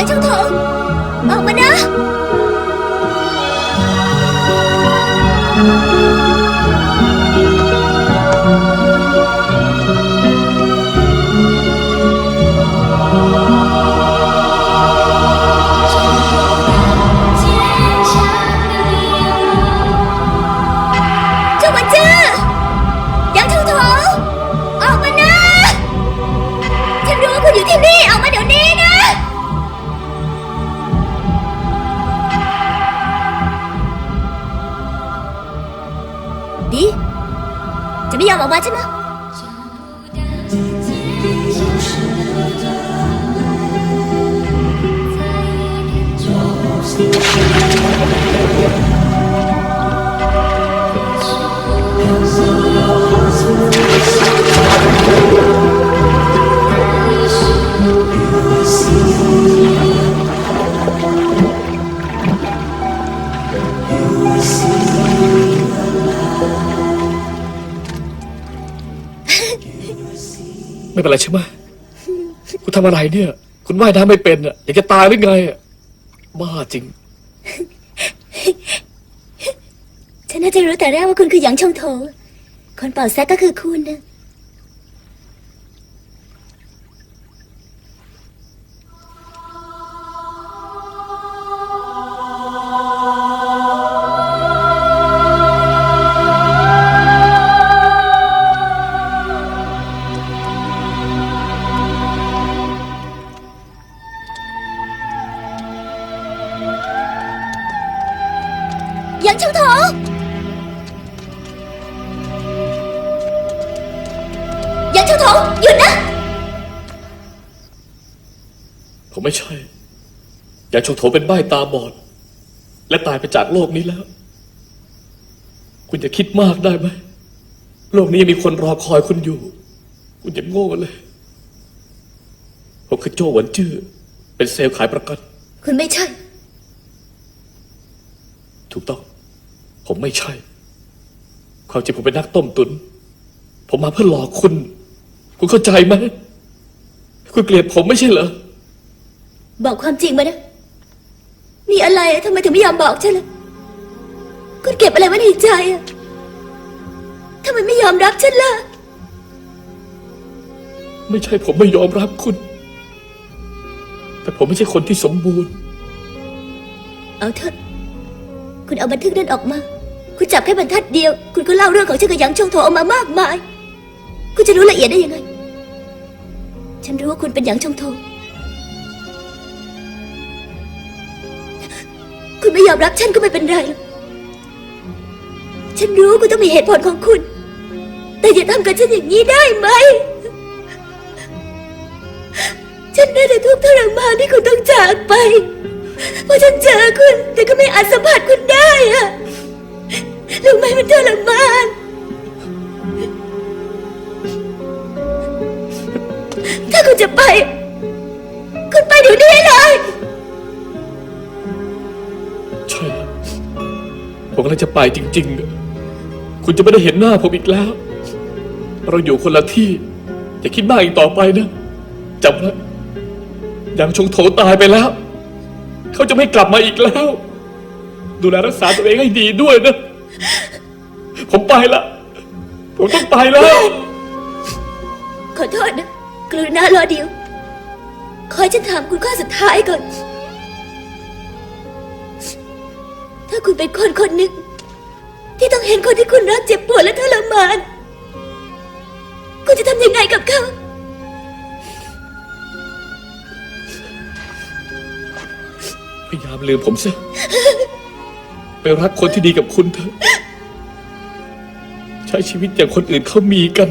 ยังช่างท ไม่เป็นไรใช่ไหมคุณทำอะไรเนี่ย คุณว่ายน้ำไม่เป็นอะอยากจะตายหรือไงอะ บ้าจริง ฉันน่าจะรู้แต่แรกว่าคุณคือหยางชงโถ คนเป่าแซกก็คือคุณนะ หยางชงโถหยางชงโถหยุดนะ ผมไม่ใช่อยากโชว์โถเป็นใบ้ตาบอด และตายไปจากโลกนี้แล้ว คุณจะคิดมากได้ไหม โลกนี้ยังมีคนรอคอยคุณอยู่ คุณอย่าโง่เลย ผมคือโจหวนจื้อ เป็นเซลล์ขายประกัน คุณไม่ใช่ ถูกต้อง ผมไม่ใช่ ความจริงผมเป็นนักต้มตุน ผมมาเพื่อหลอกคุณ คุณเข้าใจไหม คุณเกลียดผมไม่ใช่เหรอ บอกความจริงมานะ มีอะไรอะทำไมถึงไม่ยอมบอกฉันล่ะคุณเก็บอะไรไว้ในใจอะทำไมไม่ยอมรับฉันล่ะ ไม่ใช่ผมไม่ยอมรับคุณ แต่ผมไม่ใช่คนที่สมบูรณ์ เอาเถอะ คุณเอาบันทึกนั้นออกมา คุณจับแค่บรรทัดเดียว คุณก็เล่าเรื่องของฉันกับยางชงโถออกมามากมาย คุณจะรู้ละเอียดได้ยังไง ฉันรู้ว่าคุณเป็นหยางชงโถคุณไม่ยอมรับฉันก็ไม่เป็นไรหรอกฉันรู้คุณต้องมีเหตุผลของคุณ แต่อย่าทำกับฉันอย่างนี้ได้ไหม ฉันได้แต่ทุกข์ทรมานที่คุณต้องจากไป เพราะฉันเจอคุณ แต่ก็ไม่อาจสัมผัสคุณ อะรู้ไหมมันทรมานถ้าคุณจะไป คุณไปเดี๋ยวนี้เลย ใช่ผมกำลังจะไปจริง ๆ คุณจะไม่ได้เห็นหน้าผมอีกแล้ว เราอยู่คนละที่อย่าคิดมากอีกต่อไปนะจำไว้ยังชงโถตายไปแล้ว เขาจะไม่กลับมาอีกแล้ว ดูแลรักษาตัวเองให้ดีด้วยนะ ผมไปละ ผมต้องไปแล้ว ขอโทษนะ กรุณารอเดียว ขอให้ฉันถามคุณข้อสุดท้ายก่อน ถ้าคุณเป็นคนคนหนึ่งที่ต้องเห็นคนที่คุณรักเจ็บปวดและทรมาน คุณจะทำยังไงกับเขาพยายามลืมผมซะ ไปรักคนที่ดีกับคุณเถอะใช้ชีวิตอย่างคนอื่นเขามีกัน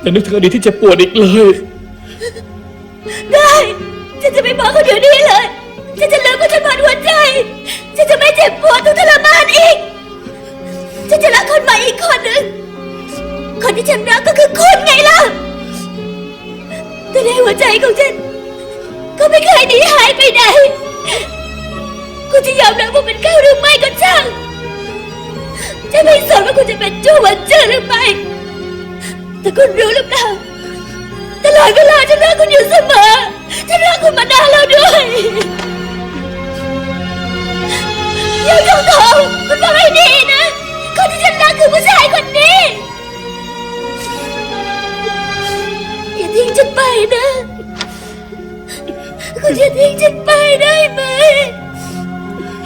อย่านึกถึงอดีตที่เจ็บปวดอีกเลย ได้ฉันจะไม่บอกเขาเดี๋ยวนี้เลยฉันจะลืมว่าฉันหมดหัวใจฉันจะไม่เจ็บปวดทุกทรมานอีกฉันจะรักคนใหม่อีกคนหนึ่งคนที่ฉันรักก็คือคุณไงล่ะแต่ในหัวใจของฉันก็ไม่เคยหนีหายไปไหน คุณจะยอมรับว่าเป็นข้าหรือไม่ก็ช่างฉัไม่สนว่าคุณจะเป็นจู้วันเจอหรือไม่ แต่คุณรู้หรือเปล่าตลอดเวลาฉันรักคุณอยู่เสมอ ฉันรักคุณมานานแล้วด้วยอย่าจงโทษคุณฟังให้ดีนะ คนที่ฉันรักคือผู้ชายคนนี้ อย่าทิ้งฉันไปนะ คุณจะทิ้งฉันไปได้ไหม